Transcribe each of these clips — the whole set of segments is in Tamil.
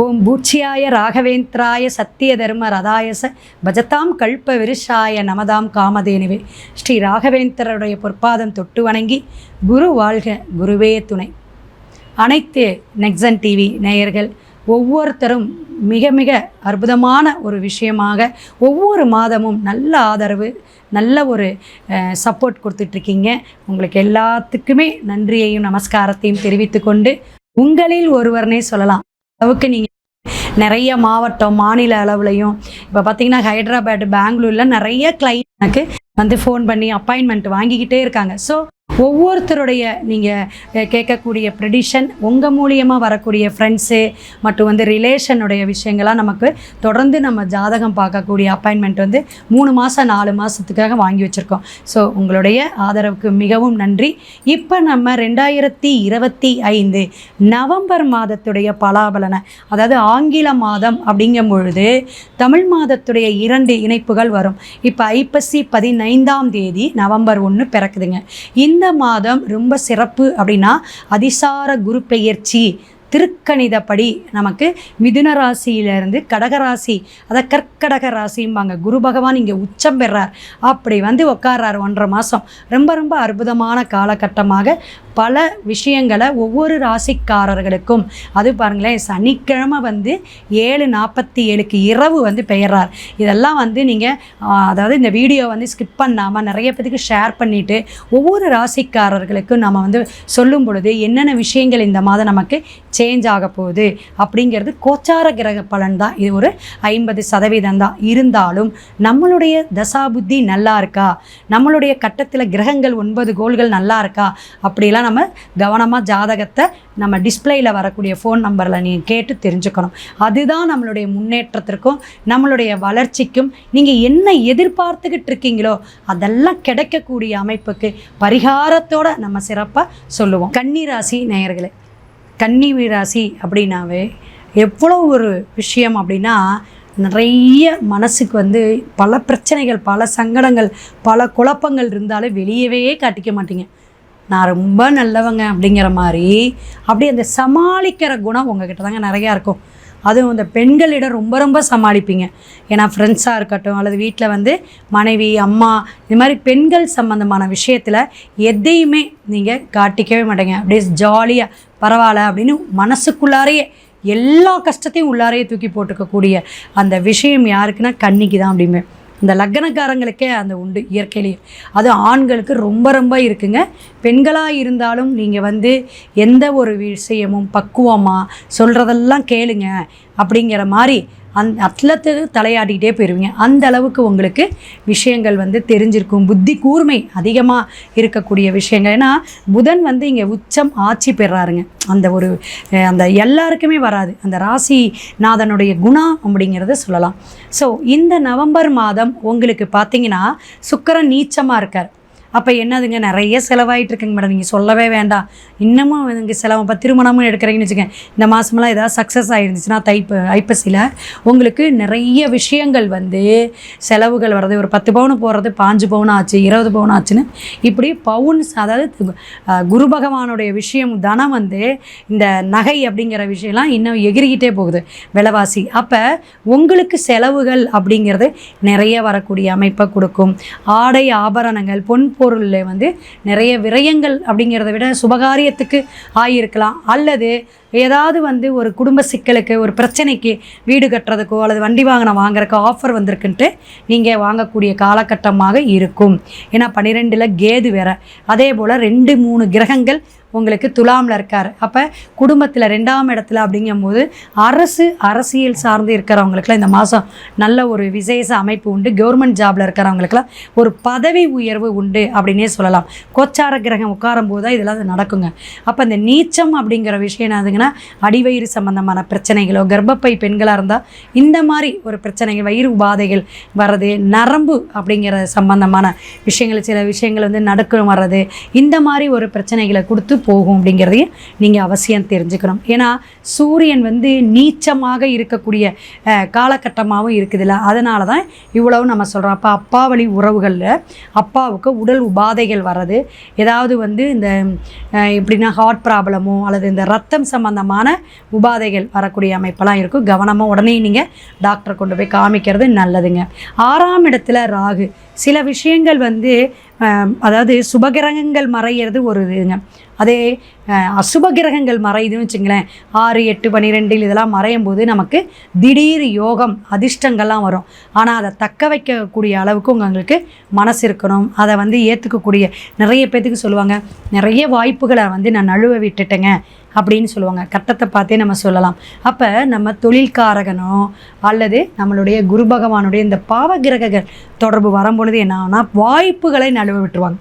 ஓம் பூச்சியாய ராகவேந்திராய சத்திய தர்ம ரதாயச பஜதாம் கல்ப விருஷாய நமதாம் காமதேனுவே. ஸ்ரீ ராகவேந்திரருடைய பொற்பாதம் தொட்டு வணங்கி குரு வாழ்க குருவே துணை. அனைத்து நெக்ஸன் டிவி நேயர்கள் ஒவ்வொருத்தரும் மிக மிக அற்புதமான ஒரு விஷயமாக ஒவ்வொரு மாதமும் நல்ல ஆதரவு நல்ல ஒரு சப்போர்ட் கொடுத்துட்ருக்கீங்க. உங்களுக்கு எல்லாத்துக்குமே நன்றியையும் நமஸ்காரத்தையும் தெரிவித்துக்கொண்டு உங்களில் ஒருவர்னே சொல்லலாம். அளவுக்கு நீங்கள் நிறைய மாவட்டம் மாநில அளவுலையும். இப்போ பார்த்தீங்கன்னா ஹைதராபாத் பெங்களூரில் நிறைய கிளைண்ட் எனக்கு வந்து ஃபோன் பண்ணி அப்பாயின்மெண்ட் வாங்கிக்கிட்டே இருக்காங்க. ஸோ ஒவ்வொருத்தருடைய நீங்கள் கேட்கக்கூடிய ப்ரெடிஷன் உங்கள் மூலியமாக வரக்கூடிய ஃப்ரெண்ட்ஸு மற்றும் வந்து ரிலேஷனுடைய விஷயங்கள்லாம் நமக்கு தொடர்ந்து நம்ம ஜாதகம் பார்க்கக்கூடிய அப்பாயின்மெண்ட் வந்து மூணு மாதம் நாலு மாதத்துக்காக வாங்கி வச்சுருக்கோம். ஸோ உங்களுடைய ஆதரவுக்கு மிகவும் நன்றி. இப்போ நம்ம ரெண்டாயிரத்தி இருபத்தி ஐந்து நவம்பர் மாதத்துடைய பலாபலனை அதாவது ஆங்கில மாதம் அப்படிங்கும் பொழுது தமிழ் மாதத்துடைய இரண்டு இணைப்புகள் வரும். இப்போ ஐப்பசி பதினைந்தாம் தேதி நவம்பர் ஒன்று பிறக்குதுங்க. இந்த மாதம் ரொம்ப சிறப்பு அப்படின்னா அதிசார குரு பெயர்ச்சி திருக்கணிதப்படி நமக்கு மிதுன ராசியிலிருந்து கடகராசி அதை கற்கடக ராசிம்பாங்க. குரு பகவான் இங்கே உச்சம் பெறார். அப்படி வந்து உட்கார்றார் ஒன்றரை மாதம் ரொம்ப ரொம்ப அற்புதமான காலகட்டமாக பல விஷயங்களை ஒவ்வொரு ராசிக்காரர்களுக்கும் அது பாருங்களேன் சனிக்கிழமை வந்து ஏழு நாற்பத்தி ஏழுக்கு இரவு வந்து பெயர்றார். இதெல்லாம் வந்து நீங்கள் அதாவது இந்த வீடியோ வந்து ஸ்கிப் பண்ணாமல் நிறைய பேத்துக்கு ஷேர் பண்ணிவிட்டு ஒவ்வொரு ராசிக்காரர்களுக்கும் நம்ம வந்து சொல்லும் பொழுது என்னென்ன விஷயங்கள் இந்த மாதம் நமக்கு சேஞ்ச் ஆக போகுது அப்படிங்கிறது கோச்சார கிரக பலன் தான். இது ஒரு ஐம்பது சதவீதம் தான். இருந்தாலும் நம்மளுடைய தசாபுத்தி நல்லா இருக்கா? நம்மளுடைய கட்டத்தில் கிரகங்கள் ஒன்பது கோள்கள் நல்லா இருக்கா? அப்படிலாம் நம்ம கவனமாக ஜாதகத்தை நம்ம டிஸ்பிளேயில் வரக்கூடிய ஃபோன் நம்பரில் நீங்கள் கேட்டு தெரிஞ்சுக்கணும். அதுதான் நம்மளுடைய முன்னேற்றத்திற்கும் நம்மளுடைய வளர்ச்சிக்கும் நீங்கள் என்ன எதிர்பார்த்துக்கிட்டு இருக்கீங்களோ அதெல்லாம் கிடைக்கக்கூடிய அமைப்புக்கு பரிகாரத்தோடு நம்ம சிறப்பாக சொல்லுவோம். கன்னிராசி நேயர்களே கன்னி ராசி அப்படின்னாவே எவ்வளோ ஒரு விஷயம் அப்படின்னா நிறைய மனசுக்கு வந்து பல பிரச்சனைகள் பல சங்கடங்கள் பல குழப்பங்கள் இருந்தாலும் வெளியவே காட்டிக்க மாட்டீங்க. நான் ரொம்ப நல்லவங்க அப்படிங்கிற மாதிரி அப்படி அந்த சமாளிக்கிற குணம் உங்ககிட்ட தாங்க நிறையா இருக்கும். அதுவும் இந்த பெண்களிடம் ரொம்ப ரொம்ப சமாளிப்பீங்க. ஏன்னா ஃப்ரெண்ட்ஸாக இருக்கட்டும் அல்லது வீட்டில் வந்து மனைவி அம்மா இது மாதிரி பெண்கள் சம்மந்தமான விஷயத்தில் எதையுமே நீங்கள் காட்டிக்கவே மாட்டேங்க. அப்படியே ஜாலியாக பரவாயில்ல அப்படின்னு மனசுக்குள்ளாரையே எல்லா கஷ்டத்தையும் உள்ளாரையே தூக்கி போட்டுக்கக்கூடிய அந்த விஷயம் யாருக்குன்னா கன்னிக்கு தான் அப்படிமே இந்த லக்னக்காரங்களுக்கே அந்த உண்டு இயற்கையிலேயே. அது ஆண்களுக்கு ரொம்ப ரொம்ப இருக்குங்க. பெண்களாக இருந்தாலும் நீங்கள் வந்து எந்த ஒரு விஷயமும் பக்குவமாக சொல்கிறதெல்லாம் கேளுங்க அப்படிங்கிற மாதிரி அந் அத்லத்துக்கு தலையாடிக்கிட்டே போயிடுவீங்க அந்த அளவுக்கு உங்களுக்கு விஷயங்கள் வந்து தெரிஞ்சிருக்கும். புத்தி கூர்மை அதிகமாக இருக்கக்கூடிய விஷயங்கள். ஏன்னா புதன் வந்து இங்கே உச்சம் ஆட்சி பெறாருங்க. அந்த ஒரு அந்த எல்லாருக்குமே வராது. அந்த ராசி நாதனுடைய குணா அப்படிங்கிறத சொல்லலாம். ஸோ இந்த நவம்பர் மாதம் உங்களுக்கு பார்த்தீங்கன்னா சுக்கரன் நீச்சமாக இருக்கார். அப்போ என்னதுங்க? நிறைய செலவாகிட்டு இருக்குங்க மேடம் நீங்கள் சொல்லவே வேண்டாம். இன்னமும் இங்கே செலவு இப்போ திருமணமும் எடுக்கிறீங்கன்னு வச்சுக்கேன் இந்த மாதமெல்லாம் ஏதாவது சக்ஸஸ் ஆகிருந்துச்சுன்னா தைப்பு ஐப்பசியில் உங்களுக்கு நிறைய விஷயங்கள் வந்து செலவுகள் வர்றது. ஒரு பத்து பவுன் போடுறது பாஞ்சு பவுன் ஆச்சு இருபது பவுன் ஆச்சுன்னு இப்படி பவுன்ஸ் அதாவது குரு பகவானுடைய விஷயம் தனம் வந்து இந்த நகை அப்படிங்கிற விஷயம்லாம் இன்னும் எகிரிக்கிட்டே போகுது. விலைவாசி. அப்போ உங்களுக்கு செலவுகள் அப்படிங்கிறது நிறைய வரக்கூடிய அமைப்பை கொடுக்கும். ஆடை ஆபரணங்கள் பொன் பொருளில் வந்து நிறைய விரயங்கள் அப்படிங்கிறத விட சுபகாரியத்துக்கு ஆகியிருக்கலாம் அல்லது ஏதாவது வந்து ஒரு குடும்ப சிக்கலுக்கு ஒரு பிரச்சனைக்கு வீடு கட்டுறதுக்கோ அல்லது வண்டி வாகனம் வாங்குறக்கோ ஆஃபர் வந்திருக்குன்ட்டு நீங்கள் வாங்கக்கூடிய காலகட்டமாக இருக்கும். ஏன்னா பன்னிரெண்டில் கேது வேற. அதே போல் ரெண்டு மூணு கிரகங்கள் உங்களுக்கு துலாமில் இருக்கார். அப்போ குடும்பத்தில் ரெண்டாம் இடத்துல அப்படிங்கும்போது அரசு அரசியல் சார்ந்து இருக்கிறவங்களுக்குலாம் இந்த மாதம் நல்ல ஒரு விசேஷ அமைப்பு உண்டு. கவர்மெண்ட் ஜாபில் இருக்கிறவங்களுக்குலாம் ஒரு பதவி உயர்வு உண்டு அப்படின்னே சொல்லலாம். கோச்சார கிரகம் உட்காரும் போது தான் இதெல்லாம் நடக்குங்க. அப்போ இந்த நீச்சம் அப்படிங்கிற விஷயம் என்னதுங்கன்னா அடிவயிறு சம்மந்தமான பிரச்சனைகளோ கர்ப்பப்பை பெண்களாக இருந்தால் இந்த மாதிரி ஒரு பிரச்சனைகள் வயிறு உபாதைகள் வர்றது நரம்பு அப்படிங்கிற சம்பந்தமான விஷயங்கள் சில விஷயங்கள் வந்து நடுக்கம் வர்றது இந்த மாதிரி ஒரு பிரச்சனைகளை கொடுத்து போகும் அப்படிங்கிறதையும் நீங்கள் அவசியம் தெரிஞ்சுக்கணும். ஏன்னா சூரியன் வந்து நீச்சமாக இருக்கக்கூடிய காலகட்டமாகவும் காலகட்டமாகவும் இருக்குதுல்ல. அதனால தான் இவ்வளவு நம்ம சொல்கிறோம் அப்போ அப்பா வழி உறவுகளில் அப்பாவுக்கு உடல் உபாதைகள் வர்றது. ஏதாவது வந்து இந்த எப்படின்னா ஹார்ட் ப்ராப்ளமோ அல்லது இந்த ரத்தம் சம்பந்தமான உபாதைகள் வரக்கூடிய அமைப்பெல்லாம் இருக்கும். கவனமாக உடனே நீங்கள் டாக்டரை கொண்டு போய் காமிக்கிறது நல்லதுங்க. ஆறாம் இடத்துல ராகு. சில விஷயங்கள் வந்து அதாவது சுபகிரகங்கள் மறையிறது ஒரு இதுங்க. அதே அசுப கிரகங்கள் மறையுதுன்னு வச்சுங்களேன் ஆறு எட்டு பன்னிரெண்டில் இதெல்லாம் மறையும் போது நமக்கு திடீர் யோகம் அதிர்ஷ்டங்கள்லாம் வரும். ஆனால் அதை தக்க வைக்கக்கூடிய அளவுக்கு உங்களுக்கு மனசு இருக்கணும். அதை வந்து ஏற்றுக்கக்கூடிய நிறைய பேத்துக்கு சொல்லுவாங்க நிறைய வாய்ப்புகளை வந்து நான் நழுவ விட்டுட்டேங்க. அப்படின்னு சொல்லுவாங்க. கட்டத்தை பார்த்தே நம்ம சொல்லலாம். அப்போ நம்ம தொழில்காரகனோ அல்லது நம்மளுடைய குரு பகவானுடைய இந்த பாவகிரகங்கள் தொடர்பு வரும்பொழுது என்ன வாய்ப்புகளை நழுவ விட்டுருவாங்க.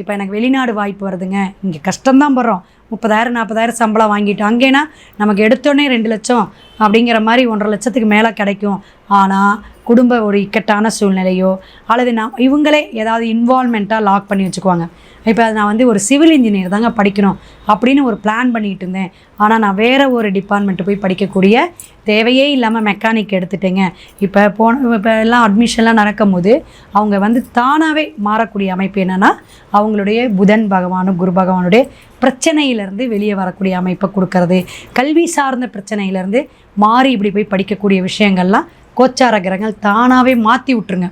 இப்போ எனக்கு வெளிநாடு வாய்ப்பு வருதுங்க. இங்கே கஷ்டம்தான் படுறோம். முப்பதாயிரம் நாற்பதாயிரம் சம்பளம் வாங்கிட்டோம். அங்கேனா நமக்கு எடுத்தோடனே ரெண்டு லட்சம் அப்படிங்கிற மாதிரி ஒன்றரை லட்சத்துக்கு மேலே கிடைக்கும். ஆனால் குடும்ப ஒரு இக்கட்டான சூழ்நிலையோ அல்லது நான் இவங்களே ஏதாவது இன்வால்மெண்ட்டாக லாக் பண்ணி வச்சுக்குவாங்க. இப்போ நான் வந்து ஒரு சிவில் இன்ஜினியர் தாங்க படிக்கணும் அப்படின்னு ஒரு பிளான் பண்ணிட்டு இருந்தேன். ஆனால் நான் வேறு ஒரு டிபார்ட்மெண்ட்டு போய் படிக்கக்கூடிய தேவையே இல்லாமல் மெக்கானிக் எடுத்துட்டேங்க. இப்போ போன இப்போ எல்லாம் அட்மிஷன்லாம் நடக்கும்போது அவங்க வந்து தானாகவே மாறக்கூடிய அமைப்பு என்னென்னா அவங்களுடைய புதன் பகவானும் குரு பகவானுடைய பிரச்சனையிலேருந்து வெளியே வரக்கூடிய அமைப்பை கொடுக்கறது. கல்வி சார்ந்த பிரச்சனையிலேருந்து மாறி இப்படி போய் படிக்கக்கூடிய விஷயங்கள்லாம் கோச்சார கிரகங்கள் தானாகவே மாற்றி விட்ருங்க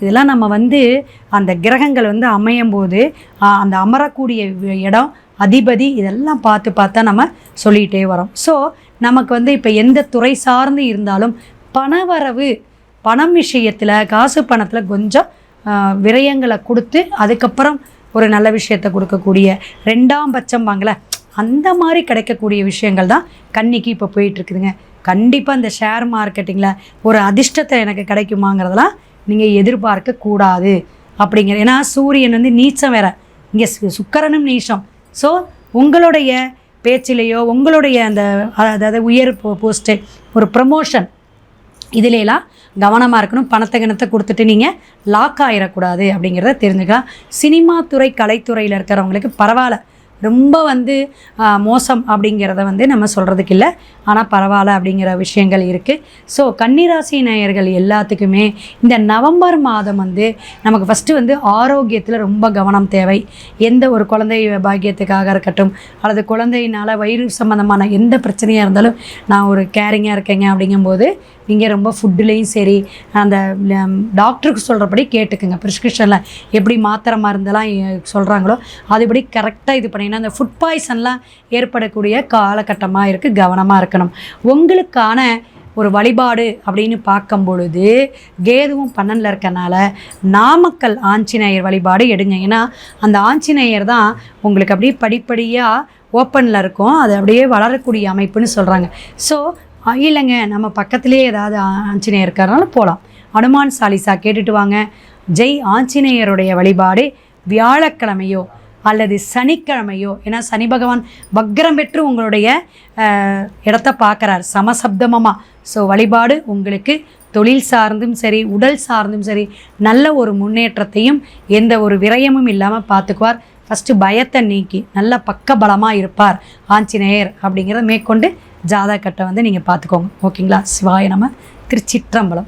இதெல்லாம் நம்ம வந்து அந்த கிரகங்கள் வந்து அமையும் போது அந்த அமரக்கூடிய இடம் அதிபதி இதெல்லாம் பார்த்து பார்த்தா நம்ம சொல்லிகிட்டே வரோம். ஸோ நமக்கு வந்து இப்போ எந்த துறை சார்ந்து இருந்தாலும் பணவரவு பணம் விஷயத்தில் காசு பணத்தில் கொஞ்சம் விரயங்களை கொடுத்து அதுக்கப்புறம் ஒரு நல்ல விஷயத்தை கொடுக்கக்கூடிய ரெண்டாம் பட்சம் வாங்கல அந்த மாதிரி கிடைக்கக்கூடிய விஷயங்கள் தான் கன்னிக்கு இப்போ போயிட்டுருக்குதுங்க கண்டிப்பாக இந்த ஷேர் மார்க்கெட்டிங்கில் ஒரு அதிர்ஷ்டத்தை எனக்கு கிடைக்குமாங்கிறதெல்லாம் நீங்கள் எதிர்பார்க்க கூடாது அப்படிங்கிற ஏன்னா சூரியன் வந்து நீச்சம் வேற. இங்கே சுக்கரனும் நீச்சம். ஸோ உங்களுடைய பேச்சிலேயோ உங்களுடைய அந்த அதாவது உயர் போஸ்ட்டு ஒரு ப்ரமோஷன் இதிலெல்லாம் கவனமாக இருக்கணும். பணத்தை கிணத்தை கொடுத்துட்டு நீங்கள் லாக் ஆகிடக்கூடாது அப்படிங்கிறத தெரிஞ்சுக்கலாம். சினிமா துறை கலைத்துறையில் இருக்கிறவங்களுக்கு பரவாயில்ல. ரொம்ப வந்து மோசம் அப்படிங்கிறத வந்து நம்ம சொல்கிறதுக்கு இல்லை. ஆனால் பரவாயில்ல அப்படிங்கிற விஷயங்கள் இருக்குது ஸோ கன்னிராசி நேயர்கள் எல்லாத்துக்குமே இந்த நவம்பர் மாதம் வந்து நமக்கு ஃபஸ்ட்டு வந்து ஆரோக்கியத்தில் ரொம்ப கவனம் தேவை. எந்த ஒரு குழந்தை பாக்கியத்துக்காக இருக்கட்டும் அல்லது குழந்தையினால் வயிறு சம்மந்தமான எந்த பிரச்சனையாக இருந்தாலும் நான் ஒரு கேரிங்காக இருக்கேங்க அப்படிங்கும்போது நீங்கள் ரொம்ப ஃபுட்டுலேயும் சரி அந்த டாக்டருக்கு சொல்கிறபடி கேட்டுக்குங்க. ப்ரிஸ்கிரிப்ஷனில் எப்படி மாத்திரை மருந்தெல்லாம் சொல்கிறாங்களோ அதுபடி கரெக்டாக இது பண்ணிங்கன்னா அந்த ஃபுட் பாய்சன்லாம் ஏற்படக்கூடிய காலகட்டமாக இருக்குது கவனமாக இருக்கணும். உங்களுக்கான ஒரு வழிபாடு அப்படின்னு பார்க்கும் பொழுது கேதுவும் பன்னனில் இருக்கனால நாமக்கல் ஆஞ்சநேயர் வழிபாடு எடுங்க. ஏன்னா அந்த ஆஞ்சநேயர் தான் உங்களுக்கு அப்படியே படிப்படியாக ஓப்பனில் இருக்கும். அது அப்படியே வளரக்கூடிய அமைப்புன்னு சொல்கிறாங்க ஸோ இல்லைங்க நம்ம பக்கத்துலேயே ஏதாவது ஆஞ்சநேயர் இருக்காருனாலும் போகலாம் அனுமான் சாலிசா கேட்டுட்டு வாங்க. ஜெய் ஆஞ்சநேயருடைய வழிபாடு வியாழக்கிழமையோ அல்லது சனிக்கிழமையோ ஏன்னா சனி பகவான் வக்ரம் பெற்று உங்களுடைய இடத்த பார்க்குறார். சமசப்தமமாக ஸோ வழிபாடு உங்களுக்கு தொழில் சார்ந்தும் சரி உடல் சார்ந்தும் சரி நல்ல ஒரு முன்னேற்றத்தையும் எந்த ஒரு விரயமும் இல்லாமல் பார்த்துக்குவார். ஃபஸ்ட்டு பயத்தை நீக்கி நல்ல பக்கபலமாக இருப்பார் ஆஞ்சநேயர் அப்படிங்கிறத மேற்கொண்டு ஜாதகத்தை வந்து நீங்கள் பார்த்துக்கோங்க. ஓகேங்களா? சிவாய நம்ம திருச்சிற்றம்பலம்.